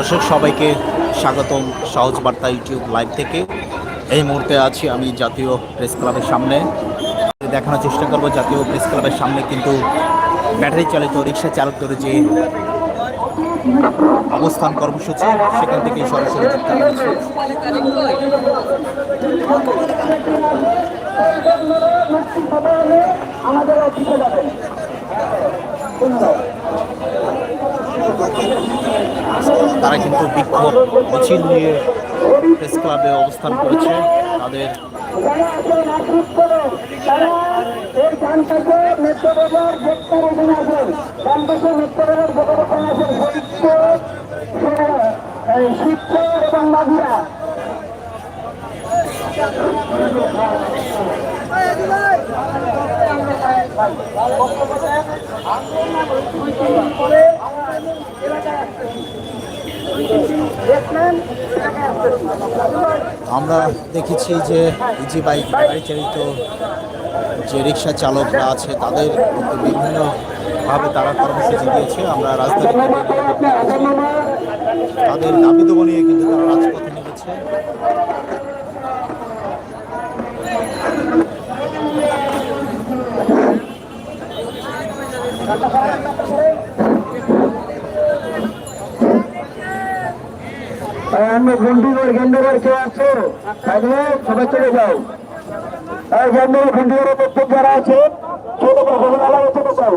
দর্শক, সবাইকে স্বাগতম সহজ বার্তা ইউটিউব লাইভ থেকে। এই মুহূর্তে আছি আমি জাতীয় প্রেস ক্লাবের সামনে। দেখানোর চেষ্টা করব জাতীয় প্রেস ক্লাবের সামনে, কিন্তু ব্যাটারি চালিত রিক্সা চালক চালকদের যে অবস্থান কর্মসূচি, সেখান থেকে সরাসরি রয়েছে তারা কিন্তু বিক্ষোভ মিছিল নিয়ে প্রেস ক্লাবে অবস্থান করেছে। তাদের মাঝিরা আমরা দেখেছি যে ইজি বাইক গাড়ি চালিত যে রিক্সা চালকরা আছে, তাদের বিভিন্নভাবে তারা কর্মসূচি দিয়েছে। আমরা রাজধানী তাদের দাবি দেবো নিয়ে কিন্তু তারা রাজপথে নেমেছে। আমি ঘন্টিগড় গেন্ডগড় কেউ আছো? থাকলে সবাই চলে যাও। আর গেন্ডগড় ঘন্টিগড়ের প্রত্যেক যারা আছে ছোট প্রশাসন আলাদা চলে যাও